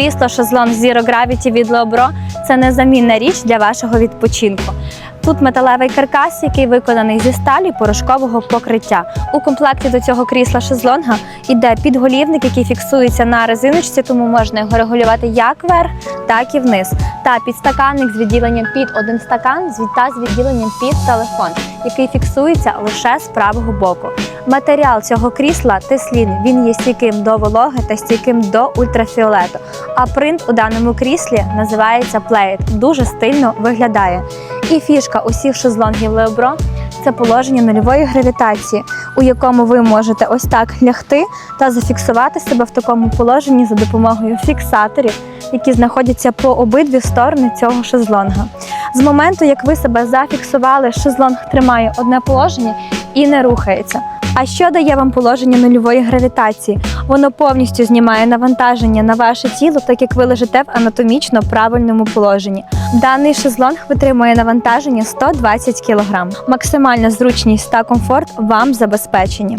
Крісло шезлонг Zero Gravity від Leobro – це незамінна річ для вашого відпочинку. Тут металевий каркас, який виконаний зі сталі порошкового покриття. У комплекті до цього крісла шезлонга йде підголівник, який фіксується на резиночці, тому можна його регулювати як вверх, так і вниз. Та підстаканник з відділенням під один стакан та з відділенням під телефон, який фіксується лише з правого боку. Матеріал цього крісла теслін. Він є стійким до вологи та стійким до ультрафіолету. А принт у даному кріслі називається Play Дуже стильно виглядає. І фішка усіх шезлонгів Леобро це положення нульової гравітації, у якому ви можете ось так лягти та зафіксувати себе в такому положенні за допомогою фіксаторів, які знаходяться по обидві сторони цього шезлонга. З моменту, як ви себе зафіксували, шезлонг тримає одне положення і не рухається. А що дає вам положення нульової гравітації? Воно повністю знімає навантаження на ваше тіло, так як ви лежите в анатомічно правильному положенні. Даний шезлонг витримує навантаження 120 кг. Максимальна зручність та комфорт вам забезпечені.